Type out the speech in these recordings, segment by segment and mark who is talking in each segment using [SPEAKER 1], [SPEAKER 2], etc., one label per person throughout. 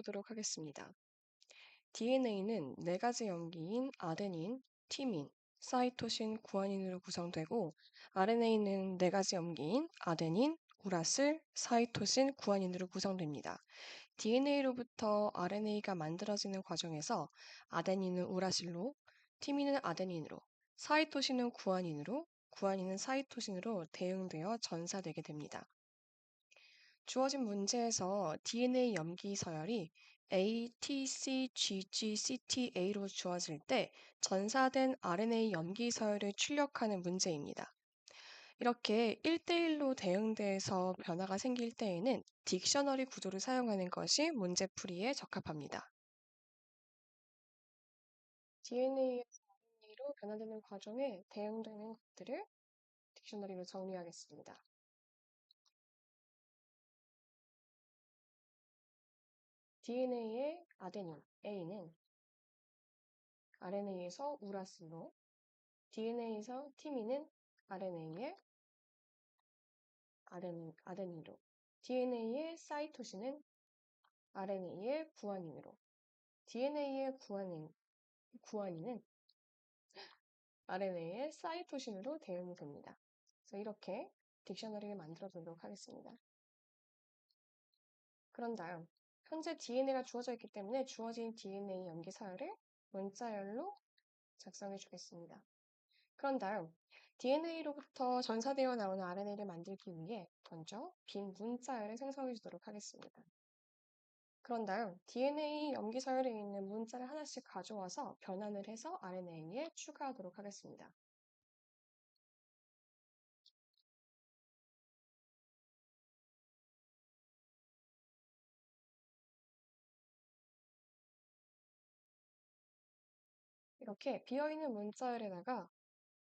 [SPEAKER 1] 해보도록 하겠습니다. DNA는 네 가지 염기인 아데닌, 티민, 사이토신, 구아닌으로 구성되고 RNA는 네 가지 염기인 아데닌, 우라슬, 사이토신, 구아닌으로 구성됩니다. DNA로부터 RNA가 만들어지는 과정에서 아데닌은 우라실로, 티민은 아데닌으로, 사이토신은 구아닌으로, 구아닌은 사이토신으로 대응되어 전사되게 됩니다. 주어진 문제에서 DNA 염기 서열이 A, T, C, G, G, C, T, A로 주어질 때 전사된 RNA 염기 서열을 출력하는 문제입니다. 이렇게 1대1로 대응돼서 변화가 생길 때에는 딕셔너리 구조를 사용하는 것이 문제풀이에 적합합니다. DNA에서 RNA로 변화되는 과정에 대응되는 것들을 딕셔너리로 정리하겠습니다. DNA의 아데닌, A는 RNA에서 우라슬로, DNA에서 티민은 RNA의 아데닌, 아데닌으로, DNA의 사이토신은 RNA의 구아닌으로, DNA의 구아닌, 구아닌은 RNA의 사이토신으로 대응이 됩니다. 그래서 이렇게 딕셔너리를 만들어 보도록 하겠습니다. 그런 다음 현재 DNA가 주어져 있기 때문에 주어진 DNA 염기 서열을 문자열로 작성해 주겠습니다. 그런 다음 DNA로부터 전사되어 나오는 RNA를 만들기 위해 먼저 빈 문자열을 생성해 주도록 하겠습니다. 그런 다음 DNA 염기 서열에 있는 문자를 하나씩 가져와서 변환을 해서 RNA에 추가하도록 하겠습니다. 이렇게 비어있는 문자열에다가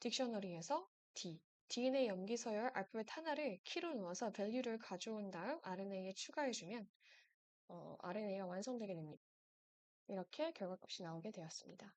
[SPEAKER 1] 딕셔너리에서 D, DNA 염기 서열 알파벳 하나를 키로 넣어서 밸류를 가져온 다음 RNA에 추가해주면 어, RNA가 완성되게 됩니다. 이렇게 결과값이 나오게 되었습니다.